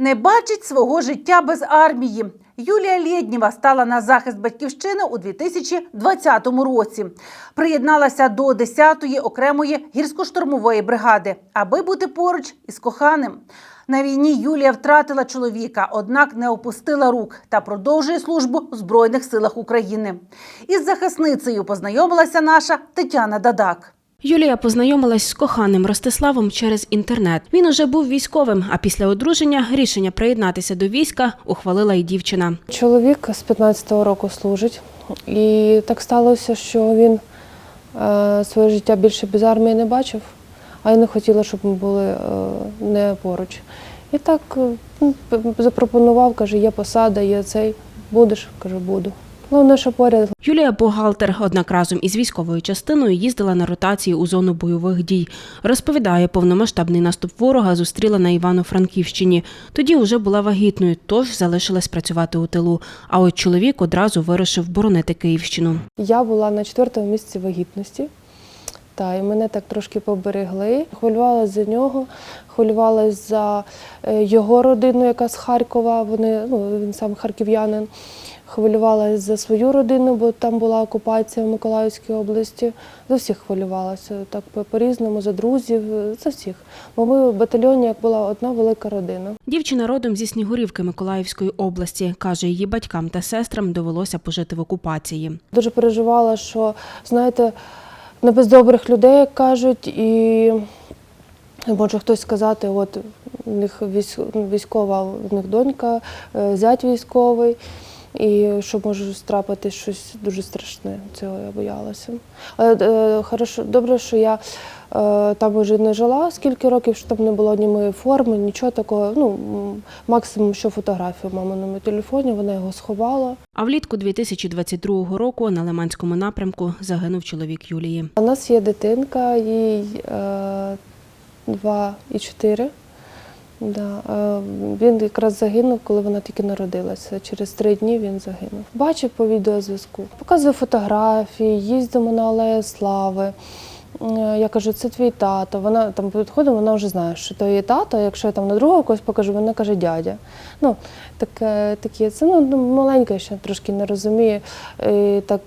Не бачить свого життя без армії. Юлія Лєднєва стала на захист батьківщини у 2020 році. Приєдналася до 10-ї окремої гірсько-штурмової бригади, аби бути поруч із коханим. На війні Юлія втратила чоловіка, однак не опустила рук та продовжує службу в Збройних силах України. Із захисницею познайомилася наша Тетяна Дадак. Юлія познайомилась з коханим Ростиславом через інтернет. Він уже був військовим, а після одруження рішення приєднатися до війська ухвалила й дівчина. Чоловік з 15-го року служить, і так сталося, що він е, своє життя більше без армії не бачив, а я не хотіла, щоб ми були е, не поруч. І так е, ну, запропонував, каже, є посада, є цей. Будеш? Кажу, буду. Головне, що поряд Юлія бухгалтер, однак разом із військовою частиною їздила на ротації у зону бойових дій. Розповідає, повномасштабний наступ ворога зустріла на Івано-Франківщині. Тоді уже була вагітною, тож залишилась працювати у тилу. А от чоловік одразу вирішив боронити Київщину. Я була на четвертому місці вагітності. Та, і мене так трошки поберегли. Хвилювалася за нього, хвилювалася за е, його родину, яка з Харкова. Вони, ну, він сам харків'янин. Хвилювалася за свою родину, бо там була окупація в Миколаївській області. За всіх хвилювалася. Так по- по-різному, за друзів, за всіх. Бо ми в батальйоні як була одна велика родина. Дівчина родом зі Снігурівки Миколаївської області. Каже, її батькам та сестрам довелося пожити в окупації. Дуже переживала, що, знаєте, не без добрих людей, як кажуть, і може хтось сказати, от у них військ- військова, у них донька, е, зять військовий, і що може страпити щось дуже страшне. Цього я боялася. Але е, хорошо, добре, що я е, там вже не жила скільки років, що там не було ні моєї форми, нічого такого. Ну, максимум, що фотографію в маминому телефоні, вона його сховала. А влітку 2022 року на Лиманському напрямку загинув чоловік Юлії. У нас є дитинка, їй е, 2 і 4. Да. е, Він якраз загинув, коли вона тільки народилася. Через три дні він загинув. Бачив по відеозв'язку. Показує фотографії, їздимо на Алею Слави. Е, Я кажу, це твій тато. Вона там підходить, вона вже знає, що то її тато. Якщо я там на другого когось покажу, вона каже дядя. Ну, таке, такі, це ну, маленька ще трошки не розуміє. І так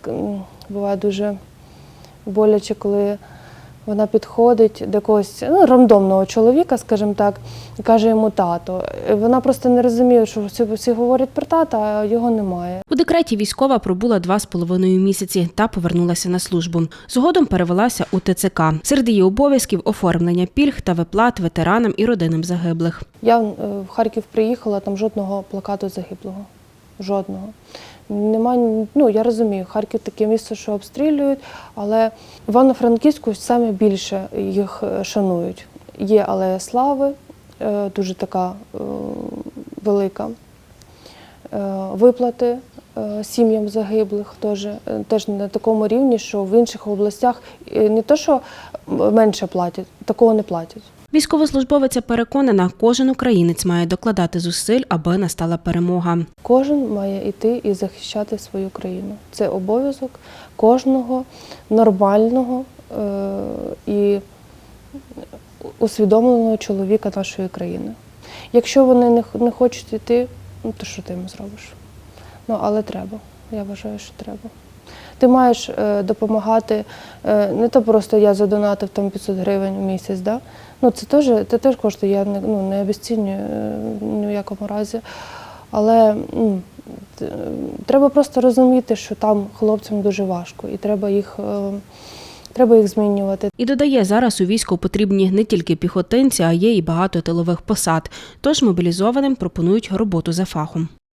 буває дуже боляче, коли вона підходить до когось ну, рандомного чоловіка, скажімо так, і каже йому тато. Вона просто не розуміє, що всі, всі говорять про тата, а його немає. У декреті військова пробула два з половиною місяці та повернулася на службу. Згодом перевелася у ТЦК. Серед її обов'язків оформлення пільг та виплат ветеранам і родинам загиблих. Я е, в Харків приїхала, там жодного плакату загиблого. Жодного. Нема, ну я розумію, Харків таке місце, що обстрілюють, але Івано-Франківську саме більше їх е, шанують. Є алея слави, е, дуже така е, велика. Виплати сім'ям загиблих теж, теж на такому рівні, що в інших областях не то, що менше платять, такого не платять. Військовослужбовиця переконана, кожен українець має докладати зусиль, аби настала перемога. Кожен має йти і захищати свою країну. Це обов'язок кожного нормального е- і усвідомленого чоловіка нашої країни. Якщо вони не, хочуть йти, ну то що ти їм зробиш? Ну, але треба. Я вважаю, що треба. Ти маєш е, допомагати, е, не то просто я задонатив там 500 гривень в місяць, да? ну це теж, це теж коштує, я не, ну, не обесцінюю е, ні в якому разі. Але м, треба просто розуміти, що там хлопцям дуже важко, і треба їх, треба їх змінювати. І додає, зараз у війську потрібні не тільки піхотинці, а є і багато тилових посад. Тож мобілізованим пропонують роботу за фахом.